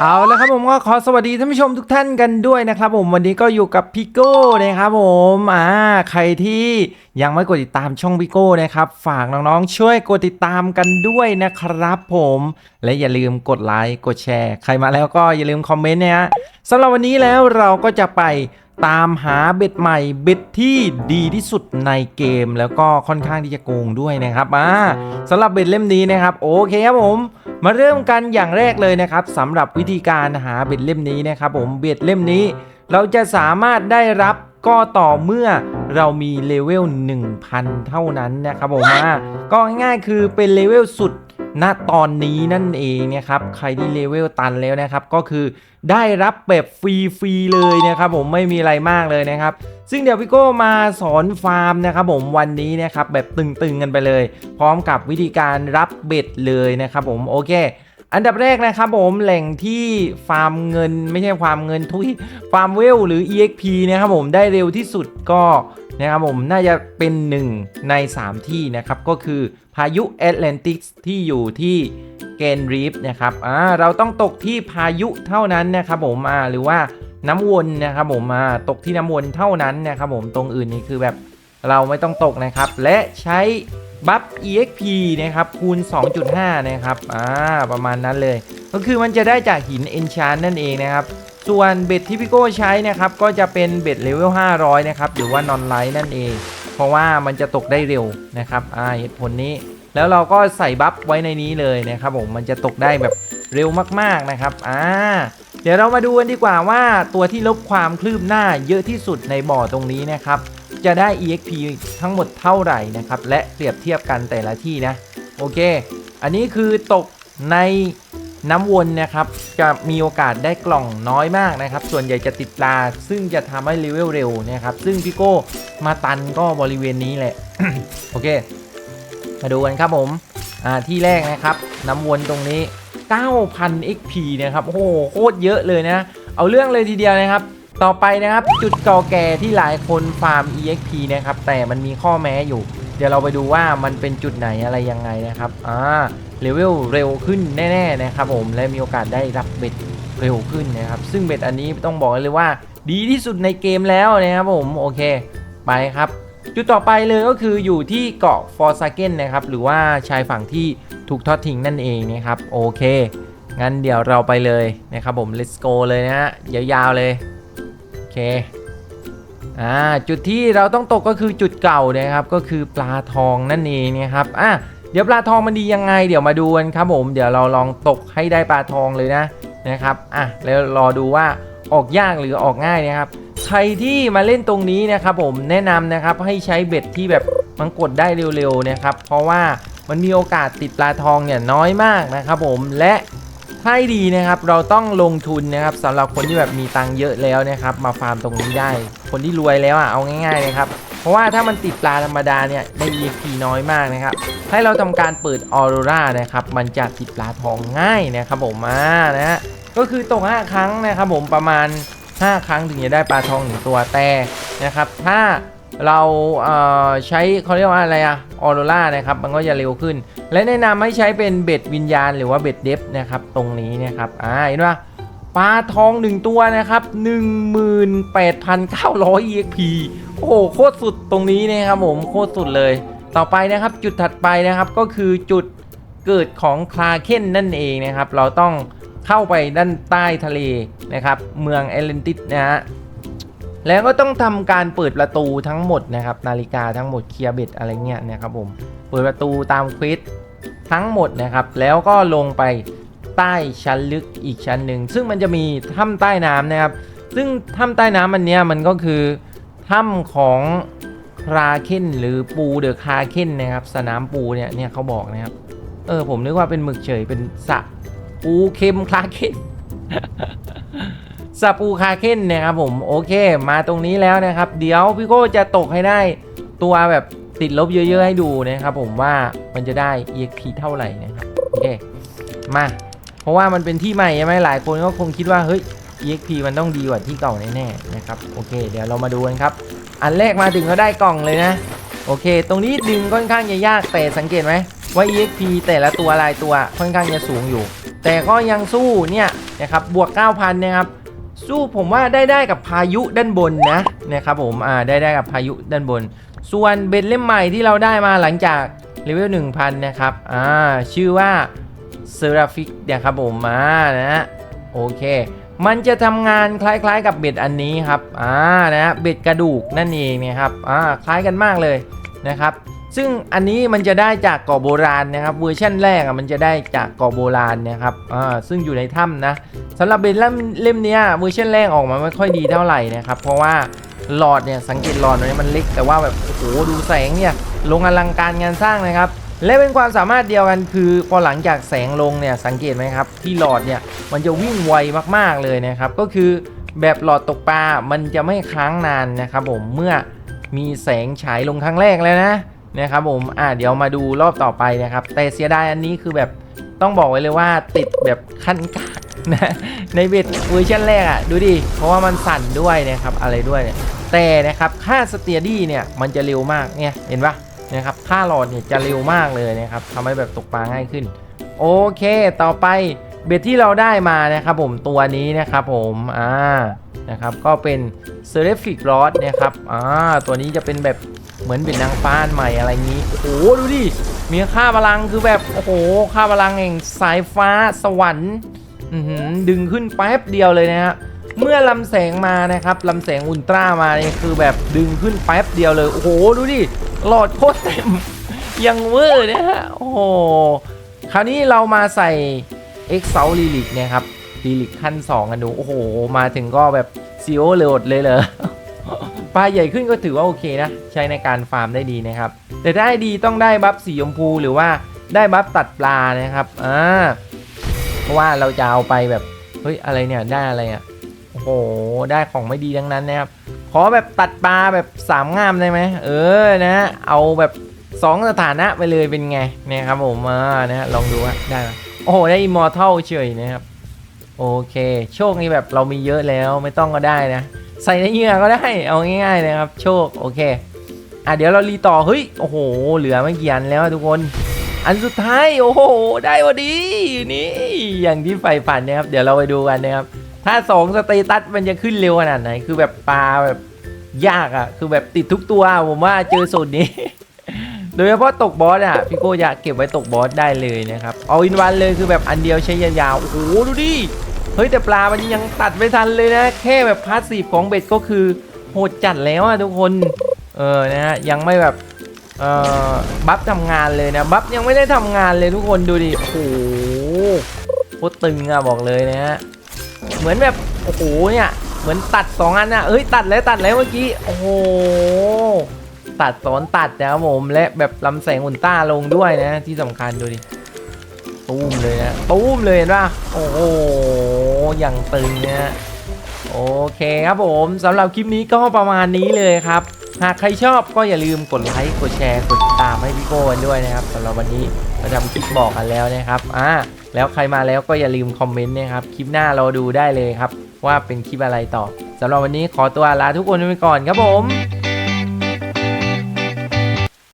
เอาแล้วครับผมก็ขอสวัสดีท่านผู้ชมทุกท่านกันด้วยนะครับผมวันนี้ก็อยู่กับพี่โก้นะครับผมอ่าใครที่ยังไม่กดติดตามช่องพี่โก้นะครับฝากน้องๆช่วยกดติดตามกันด้วยนะครับผมและอย่าลืมกดไลค์กดแชร์ ใครมาแล้วก็อย่าลืมคอมเมนต์นะฮะสำหรับวันนี้แล้วเราก็จะไป ตามหาเบ็ดใหม่เบ็ดที่ดีที่สุดในเกม แล้วก็ค่อนข้างที่จะโกงด้วยนะครับอ่าสำหรับเบ็ดเล่มนี้นะครับโอเคครับผมมาเริ่มกันอย่างแรกเลยนะครับสำหรับวิธีการหาเบ็ดเล่มนี้นะครับผมเบ็ดเล่มนี้ เราจะสามารถได้รับก็ต่อเมื่อเรามีเลเวล 1,000 เท่านั้นนะครับผมอ่าก็ง่ายๆคือเป็นเลเวลสุด ณตอนนี้นั่นเองนะครับใครที่เลเวลตันแล้วนะครับก็คือได้รับแบบฟรีๆเลยนะครับผมไม่มีอะไรมากเลยนะครับ ซึ่งเดี๋ยวพี่โก้มาสอนฟาร์มนะครับผมวันนี้นะครับแบบตึงๆกันไปเลย พร้อมกับวิธีการรับเบ็ดเลยนะครับผมโอเคอันดับแรกนะครับผมแหล่งที่ฟาร์มเงินไม่ใช่ฟาร์มเงินทุยฟาร์มเวลหรือ EXP นะครับผมได้เร็วที่สุดก็ นะครับผมน่าจะเป็น 1 ใน 3 ที่นะครับ ก็คือพายุแอตแลนติกที่อยู่ที่เกนรีฟนะครับอ่าเราต้องตกที่พายุเท่านั้นนะครับผมอ่าหรือว่าน้ำวนนะครับผมอ่าตกที่น้ำวนเท่านั้นนะครับผมตรงอื่นนี่คือแบบเราไม่ต้องตกนะครับ และใช้บัฟ EXP นะครับคูณ 2.5 นะครับอ่าประมาณนั้นเลย ก็คือมันจะได้จากหิน Enchant นั่นเองนะครับ ส่วนเบ็ดที่พี่โก้ใช้นะครับก็จะเป็นเบ็ดเลเวล 500 นะครับหรือว่านอนไลท์นั่นเอง เพราะว่ามันจะตกได้เร็วนะครับอ่าเหตุผลนี้ แล้วเราก็ใส่บัฟไว้ในนี้เลยนะครับผมมันจะตกได้แบบเร็วมากๆนะครับอ่าเดี๋ยวเรามาดูกันดีกว่าว่าตัวที่ลบความคลืบหน้าเยอะที่สุดในบ่อตรงนี้นะครับจะได้ EXP ทั้งหมดเท่าไหร่นะครับและเปรียบเทียบกันแต่ละที่นะโอเค อันนี้คือตกใน น้ำวนนะครับจะมีโอกาสได้กล่องน้อยมากนะครับ ส่วนใหญ่จะติดปลา ซึ่งจะทำให้เลเวลเร็วนะครับ ซึ่งพี่โก้มาตันก็บริเวณนี้แหละ โอเค มาดูกันครับผม อ่า ที่แรกนะครับ น้ำวนตรงนี้ 9,000 XP นะครับ โอ้โห โคตรเยอะเลยนะ เอาเรื่องเลยทีเดียวนะครับ ต่อไปนะครับ จุดเก่าแก่ที่หลายคนฟาร์ม EXP นะครับ แต่มันมีข้อแม้อยู่ เดี๋ยวเราไปดูว่ามันเป็นจุดไหนอะไรยังไงนะครับ อ่า เลเวลเร็วขึ้นแน่ๆนะครับผมและมีโอกาสได้รับเบ็ดเร็วขึ้นนะครับ ซึ่งเบ็ดอันนี้ต้องบอกเลยว่าดีที่สุดในเกมแล้วนะครับผมโอเคไปครับ จุดต่อไปเลยก็คืออยู่ที่เกาะฟอร์ซาเกนนะครับหรือว่าชายฝั่งที่ถูกทอดทิ้งนั่นเองนะครับโอเค งั้นเดี๋ยวเราไปเลยนะครับผม let's go เลยนะฮะยาวๆเลยโอเคอ่าจุดที่เราต้องตกก็คือจุดเก่านะครับก็คือปลาทองนั่นเองนะครับอะ เดี๋ยวปลาทองมันดียังไง เดี๋ยวมาดูกันครับผม เดี๋ยวเราลองตกให้ได้ปลาทองเลยนะนะครับ อะ แล้วรอดูว่าออกยากหรือออกง่ายนะครับ ใครที่มาเล่นตรงนี้นะครับผมแนะนำนะครับให้ใช้เบ็ดที่แบบมันกดได้เร็วๆนะครับ เพราะว่ามันมีโอกาสติดปลาทองเนี่ยน้อยมากนะครับผม และถ้าให้ดีนะครับเราต้องลงทุนนะครับสำหรับคนที่แบบมีตังค์เยอะแล้วนะครับ มาฟาร์มตรงนี้ได้ คนที่รวยแล้วอะเอาง่ายๆเลยครับ ราะว่าถ้ามันติดปลาธรรมดาเนี่ยได้ EXP น้อยมากนะครับ ให้เราทำการเปิดออโรรานะครับ มันจะติดปลาทองง่ายนะครับผมมานะฮะ ก็คือตก5ครั้งนะครับผมประมาณ 5 ครั้งถึงจะได้ปลาทองหนึ่งตัวแต่นะครับ ถ้าเราเอ่อใช้เขาเรียกว่าอะไรอะออโรรานะครับ มันก็จะเร็วขึ้น และแนะนำให้ใช้เป็นเบ็ดวิญญาณ หรือว่าเบ็ดเดฟนะครับ ตรงนี้นะครับ อ่า เห็นปะ ปลาทอง 1 ตัวนะครับ 18,900 EXP โอ้โหโคตรสุดตรงนี้นะครับผมโคตรสุดเลย ต่อไปนะครับจุดถัดไปนะครับก็คือจุดเกิดของคลาเคนนั่นเองนะครับ เราต้องเข้าไปด้านใต้ทะเลนะครับ เมืองเอเลนติสนะฮะแล้วก็ต้องทำการเปิดประตูทั้งหมดนะครับ นาฬิกาทั้งหมดเคลียร์เบ็ดอะไรเงี้ยนะครับผมเปิดประตูตามควิสทั้งหมดนะครับ แล้วก็ลงไป ใต้ชั้นลึกอีกชั้นหนึ่งซึ่งมันจะมีถ้ำใต้น้ำนะครับ ซึ่งถ้ำใต้น้ำอันเนี้ยมันก็คือถ้ำของคราเคนหรือปูเดอะคราเคนนะครับ สนามปูเนี่ยเนี่ยเขาบอกนะครับ เออผมนึกว่าเป็นหมึกเฉยเป็นสะปูเค็มคราเคนสะปูคราเคนนะครับผมโอเค มาตรงนี้แล้วนะครับ เดี๋ยวพี่โก้จะตกให้ได้ตัวแบบติดลบเยอะ ๆ ให้ดูนะครับผมว่ามันจะได้ EXP เท่าไหร่นะครับโอเคมา ราะว่ามันเป็นที่ใหม่ใช่ไหมหลายคนก็คงคิดว่าเฮ้ย EXP มันต้องดีกว่าที่เก่าแน่ๆนะครับโอเค เดี๋ยวเรามาดูกันครับ อันแรกมาถึงก็ได้กล่องเลยนะ โอเค ตรงนี้ดึงค่อนข้างจะยากแต่สังเกตไหมว่า EXP แต่ละตัวลายตัวค่อนข้างจะสูงอยู่ แต่ก็ยังสู้เนี่ยนะครับบวก 9,000นะครับสู้ผมว่าได้ได้กับพายุด้านบนนะนะครับผมอ่าได้ได้กับพายุด้านบน ส่วนเบ็ดเล่มใหม่ที่เราได้มาหลังจากเลเวล1000 นะครับอ่าชื่อว่า เซราฟิกนะครับผมมานะฮะโอเค มันจะทำงานคล้ายๆกับเบ็ดอันนี้ครับอ่านะเบ็ดกระดูกนั่นเองนะครับอ่าคล้ายกันมากเลยนะครับ ซึ่งอันนี้มันจะได้จากเกาะโบราณนะครับเวอร์ชั่นแรกอะมันจะได้จากเกาะโบราณนะครับอ่าซึ่งอยู่ในถ้ำนะสำหรับเบ็ดเล่มเนี้ยเวอร์ชันแรกออกมาไม่ค่อยดีเท่าไหร่นะครับเพราะว่าหลอดเนี่ยสังเกตหลอดเนี่ยมันเล็กแต่ว่าแบบโอ้โหดูแสงเนี่ยลงอลังการงานสร้างนะครับ และเป็นความสามารถเดียวกันคือพอหลังจากแสงลงเนี่ยสังเกตไหมครับ ที่หลอดเนี่ยมันจะวิ่งไวมากๆเลยนะครับ ก็คือแบบหลอดตกปลา มันจะไม่ค้างนานนะครับผมเมื่อมีแสงฉายลงครั้งแรกแล้วนะนะครับผมอ่าเดี๋ยวมาดูรอบต่อไปนะครับ แต่เสียดายอันนี้คือแบบต้องบอกไว้เลยว่าติดแบบขั้นกากนะในเบ็ดเวอร์ชันแรกอะ่ะดูดิ เพราะว่ามันสั่นด้วยนะครับอะไรด้วยเนี่ยแต่นะครับค่าสเตียดี้เนี่ยมันจะเร็วมากเนี่ยเห็นปะ นะครับค่าหลอดเนี่ยจะเร็วมากเลยนะครับทำให้แบบตกปลาง่ายขึ้น โอเค ต่อไปเบ็ดที่เราได้มานะครับผมตัวนี้นะครับผมอ่านะครับก็เป็นเซเลฟิกรอดนะครับอ่าตัวนี้จะเป็นแบบเหมือนเป็นนางฟ้านใหม่อะไรงี้โอ้โหดูดิมีค่าพลังคือแบบโอ้โหค่าพลังแห่งสายฟ้าสวรรค์ดึงขึ้นแป๊บเดียวเลยนะฮะ เมื่อลำแสงมานะครับลำแสงอุลตร้ามาเนี่ยคือแบบดึงขึ้นแป๊บเดียวเลย โอ้โห ดูดิ หลอดโคตรเต็ม ยังเวอร์นะฮะ โอ้โห คราวนี้เรามาใส่ X เ l ลิลิกเนี่ยครับลิลิกขั้น2กันดู โอ้โห มาถึงก็แบบซีโอโหลดเลยเหรอปลาใหญ่ขึ้นก็ถือว่าโอเคนะ ใช้ในการฟาร์มได้ดีนะครับ แต่ถ้าให้ดีต้องได้บัฟสีชมพูหรือว่าได้บัฟตัดปลานะครับอ่าเพราะว่าเราจะเอาไปแบบ เฮ้ย อะไรเนี่ย ได้อะไรอะ โอ้โหได้ของไม่ดีทั้งนั้นนะครับ ขอแบบตัดปลาแบบสามงามได้ไหมเออนะ เอาแบบสองสถานะไปเลยเป็นไงเนี่ยครับผมมานะลองดูว่าได้ไหมโอ้โหได้อิมอร์ทัลเฉยนะครับ โอเค โชคนี้แบบเรามีเยอะแล้วไม่ต้องก็ได้นะ ใส่ในเหยื่อก็ได้เอาง่ายๆนะครับ โชคโอเคอะเดี๋ยวเรารีต่อเฮ้ยโอ้โห เหลือไม่กี่อันแล้วทุกคน อันสุดท้ายโอ้โห ได้พอดีนี่อย่างที่ใฝ่ฝันนะครับ เดี๋ยวเราไปดูกันนะครับ ถ้าสองสเตตัสมันจะขึ้นเร็วขนาดไหน คือแบบปลาแบบยากอะ่ะ คือแบบติดทุกตัวผมว่าเจอสูตรนี้ โดยเฉพาะตกบอสอะ พี่โก้อยากเก็บไว้ตกบอสได้เลยนะครับ เอาอินวันเลยคือแบบอันเดียวใช้ยาวๆ โอ้โหดูดิ เฮ้ยแต่ปลามันยังตัดไม่ทันเลยนะ แค่แบบพาสซีฟของเบ็ดก็คือโหดจัดแล้วอะทุกคน เออนะฮะยังไม่แบบเอ่อบัฟทำงานเลยนะบัฟยังไม่ได้ทำงานเลยทุกคนดูดิ โอ้โหโคตรตึงอะบอกเลยนะฮะ เหมือนแบบโอ้โหเนี่ยเหมือนตัดสองอันอะเอ้ยตัดแล้วตัดแล้วเมื่อกี้โอ้โหตัดสอนตัดนะครับผมและแบบลำแสงอุลต้าลงด้วยนะ ที่สำคัญดูดิตูมเลยนะตูมเลยเห็นป่ะโอ้โหอย่างตึงเนี่ยโอเคครับผมสำหรับคลิปนี้ก็ประมาณนี้เลยครับ หากใครชอบก็อย่าลืมกดไลค์กดแชร์กดติดตามให้พี่โก้กันด้วยนะครับสำหรับวันนี้เราทำคลิปบอกกันแล้วนะครับอ่า แล้วใครมาแล้วก็อย่าลืมคอมเมนต์นะครับ คลิปหน้าเราดูได้เลยครับ ว่าเป็นคลิปอะไรต่อสำหรับวันนี้ขอตัวลาทุกคนไปก่อนครับผม